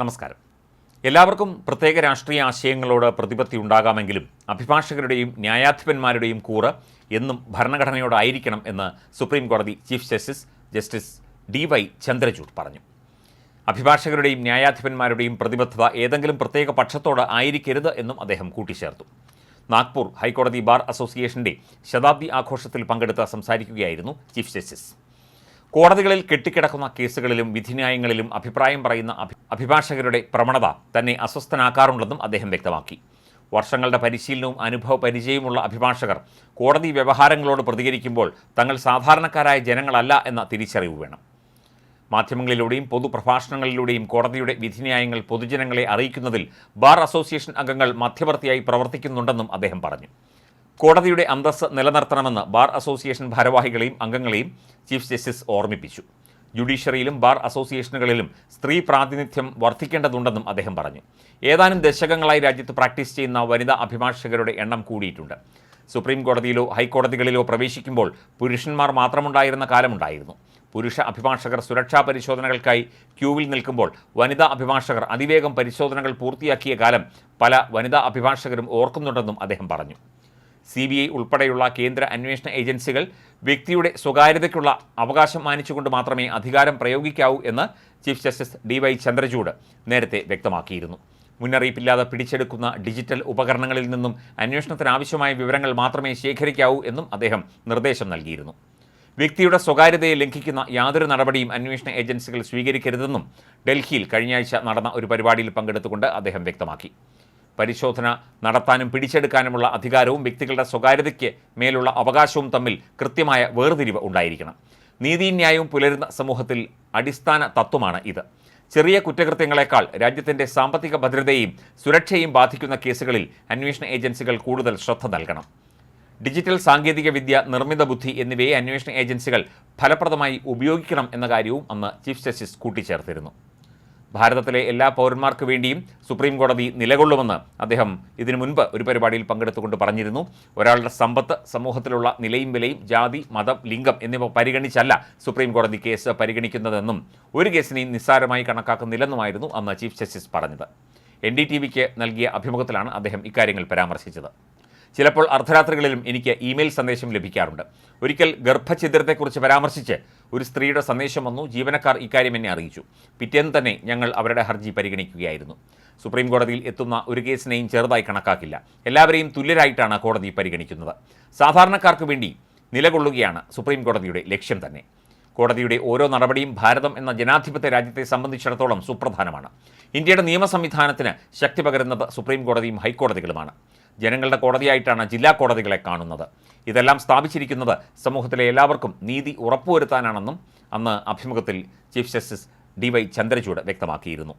നമസ്കാരം. എല്ലാവർക്കും പ്രത്യേക രാഷ്ട്രീയ ആശയങ്ങളോട് പ്രതിപത്തി ഉണ്ടാകാമെങ്കിലും അഭിഭാഷകരുടെയും ന്യായാധിപന്മാരുടെയും കൂറ് എന്നും ഭരണഘടനയോടായിരിക്കണം എന്ന് സുപ്രീം കോടതി chief justice justice D Y Chandrachud പറഞ്ഞു. അഭിഭാഷകരുടെയും ന്യായാധിപന്മാരുടെയും പ്രതിബദ്ധത ഏതെങ്കിലും പ്രത്യേക പക്ഷത്തോട് ആയിരിക്കരുത് എന്നും അദ്ദേഹം കൂട്ടിച്ചേർത്തു. നാഗ്പൂർ ഹൈക്കോടതി ബാർ അസോസിയേഷന്റെ ശതാബ്ദി ആഘോഷത്തിൽ പങ്കെടുത്ത് സംസാരിക്കുകയായിരുന്നു ചീഫ് ജസ്റ്റിസ്. കോടതികളിൽ കെട്ടിക്കിടക്കുന്ന കേസുകളിലും വിധിന്യായങ്ങളിലും അഭിപ്രായം പറയുന്ന അഭിഭാഷകരുടെ പ്രവണത തന്നെ അസ്വസ്ഥനാക്കാറുണ്ടെന്നും അദ്ദേഹം വ്യക്തമാക്കി. വർഷങ്ങളുടെ പരിശീലനവും അനുഭവ പരിചയവുമുള്ള അഭിഭാഷകർ കോടതി വ്യവഹാരങ്ങളോട് പ്രതികരിക്കുമ്പോൾ തങ്ങൾ സാധാരണക്കാരായ ജനങ്ങളല്ല എന്ന തിരിച്ചറിവ് വേണം. മാധ്യമങ്ങളിലൂടെയും പൊതുപ്രഭാഷണങ്ങളിലൂടെയും കോടതിയുടെ വിധിന്യായങ്ങൾ പൊതുജനങ്ങളെ അറിയിക്കുന്നതിൽ ബാർ അസോസിയേഷൻ അംഗങ്ങൾ മധ്യവർത്തിയായി പ്രവർത്തിക്കുന്നുണ്ടെന്നും അദ്ദേഹം പറഞ്ഞു. കോടതിയുടെ അന്തസ് നിലനിർത്തണമെന്ന് ബാർ അസോസിയേഷൻ ഭാരവാഹികളെയും അംഗങ്ങളെയും ചീഫ് ജസ്റ്റിസ് ഓർമ്മിപ്പിച്ചു. ജുഡീഷ്യറിയിലും ബാർ അസോസിയേഷനുകളിലും സ്ത്രീ പ്രാതിനിധ്യം വർദ്ധിക്കേണ്ടതുണ്ടെന്നും അദ്ദേഹം പറഞ്ഞു. ഏതാനും ദശകങ്ങളായി രാജ്യത്ത് പ്രാക്ടീസ് ചെയ്യുന്ന വനിതാ അഭിഭാഷകരുടെ എണ്ണം കൂടിയിട്ടുണ്ട്. സുപ്രീം കോടതിയിലോ ഹൈക്കോടതികളിലോ പ്രവേശിക്കുമ്പോൾ പുരുഷന്മാർ മാത്രമുണ്ടായിരുന്ന കാലമുണ്ടായിരുന്നു. പുരുഷ അഭിഭാഷകർ സുരക്ഷാ പരിശോധനകൾക്കായി ക്യൂവിൽ നിൽക്കുമ്പോൾ വനിതാ അഭിഭാഷകർ അതിവേഗം പരിശോധനകൾ പൂർത്തിയാക്കിയ കാലം പല വനിതാ അഭിഭാഷകരും ഓർക്കുന്നുണ്ടെന്നും അദ്ദേഹം പറഞ്ഞു. സി ബി ഐ ഉൾപ്പെടെയുള്ള കേന്ദ്ര അന്വേഷണ ഏജൻസികൾ വ്യക്തിയുടെ സ്വകാര്യതയ്ക്കുള്ള അവകാശം മാനിച്ചുകൊണ്ട് മാത്രമേ അധികാരം പ്രയോഗിക്കാവൂ എന്ന് chief justice D Y Chandrachud നേരത്തെ വ്യക്തമാക്കിയിരുന്നു. മുന്നറിയിപ്പില്ലാതെ പിടിച്ചെടുക്കുന്ന ഡിജിറ്റൽ ഉപകരണങ്ങളിൽ നിന്നും അന്വേഷണത്തിനാവശ്യമായ വിവരങ്ങൾ മാത്രമേ ശേഖരിക്കാവൂ എന്നും അദ്ദേഹം നിർദ്ദേശം നൽകിയിരുന്നു. വ്യക്തിയുടെ സ്വകാര്യതയെ ലംഘിക്കുന്ന യാതൊരു നടപടിയും അന്വേഷണ ഏജൻസികൾ സ്വീകരിക്കരുതെന്നും ഡൽഹിയിൽ കഴിഞ്ഞയാഴ്ച നടന്ന ഒരു പരിപാടിയിൽ പങ്കെടുത്തുകൊണ്ട് അദ്ദേഹം വ്യക്തമാക്കി. പരിശോധന നടത്താനും പിടിച്ചെടുക്കാനുമുള്ള അധികാരവും വ്യക്തികളുടെ സ്വകാര്യതയ്ക്ക് മേലുള്ള അവകാശവും തമ്മിൽ കൃത്യമായ വേർതിരിവ് ഉണ്ടായിരിക്കണം. നീതിന്യായവും പുലരുന്ന സമൂഹത്തിൽ അടിസ്ഥാന തത്വമാണ് ഇത്. ചെറിയ കുറ്റകൃത്യങ്ങളെക്കാൾ രാജ്യത്തിന്റെ സാമ്പത്തിക ഭദ്രതയും സുരക്ഷയും ബാധിക്കുന്ന കേസുകളിൽ അന്വേഷണ ഏജൻസികൾ കൂടുതൽ ശ്രദ്ധ നൽകണം. ഡിജിറ്റൽ സാങ്കേതികവിദ്യ നിർമ്മിത ബുദ്ധി എന്നിവയെ അന്വേഷണ ഏജൻസികൾ ഫലപ്രദമായി ഉപയോഗിക്കണം എന്ന കാര്യവും അന്ന് ചീഫ് ജസ്റ്റിസ് കൂട്ടിച്ചേർത്തിരുന്നു. ഭാരതത്തിലെ എല്ലാ പൗരന്മാർക്ക് വേണ്ടിയും സുപ്രീം കോടതി നിലകൊള്ളുമെന്ന് അദ്ദേഹം ഇതിനു മുൻപ് ഒരു പരിപാടിയിൽ പങ്കെടുത്തുകൊണ്ട് പറഞ്ഞിരുന്നു. ഒരാളുടെ സമ്പത്ത് സമൂഹത്തിലുള്ള നിലയും വിലയും ജാതി മതം ലിംഗം എന്നിവ പരിഗണിച്ചല്ല സുപ്രീം കോടതി കേസ് പരിഗണിക്കുന്നതെന്നും ഒരു കേസിനെയും നിസ്സാരമായി കണക്കാക്കുന്നില്ലെന്നുമായിരുന്നു അന്ന് ചീഫ് ജസ്റ്റിസ് പറഞ്ഞത്. എൻ ഡി ടി വിക്ക് നൽകിയ അഭിമുഖത്തിലാണ് അദ്ദേഹം ഇക്കാര്യങ്ങൾ പരാമർശിച്ചത്. ചിലപ്പോൾ അർദ്ധരാത്രികളിലും എനിക്ക് ഇമെയിൽ സന്ദേശം ലഭിക്കാറുണ്ട്. ഒരിക്കൽ ഗർഭഛിദ്രത്തെക്കുറിച്ച് പരാമർശിച്ച് ഒരു സ്ത്രീയുടെ സന്ദേശം വന്നു. ജീവനക്കാർ ഇക്കാര്യം എന്നെ അറിയിച്ചു. പിറ്റേന്ന് തന്നെ ഞങ്ങൾ അവരുടെ ഹർജി പരിഗണിക്കുകയായിരുന്നു. സുപ്രീം കോടതിയിൽ എത്തുന്ന ഒരു കേസിനെയും ചെറുതായി കണക്കാക്കില്ല. എല്ലാവരെയും തുല്യരായിട്ടാണ് കോടതി പരിഗണിക്കുന്നത്. സാധാരണക്കാർക്ക് വേണ്ടി നിലകൊള്ളുകയാണ് സുപ്രീം കോടതിയുടെ ലക്ഷ്യം തന്നെ. കോടതിയുടെ ഓരോ നടപടിയും ഭാരതം എന്ന ജനാധിപത്യ രാജ്യത്തെ സംബന്ധിച്ചിടത്തോളം സുപ്രധാനമാണ്. ഇന്ത്യയുടെ നിയമ സംവിധാനത്തിന് ശക്തി പകരുന്നത് സുപ്രീം കോടതിയും ഹൈക്കോടതികളുമാണ്. ജനങ്ങളുടെ കോടതിയായിട്ടാണ് ജില്ലാ കോടതികളെ കാണുന്നത്. ഇതെല്ലാം സ്ഥാപിച്ചിരിക്കുന്നത് സമൂഹത്തിലെ എല്ലാവർക്കും നീതി ഉറപ്പുവരുത്താനാണെന്നും അന്ന് അഭിമുഖത്തിൽ chief justice D Y Chandrachud വ്യക്തമാക്കിയിരുന്നു.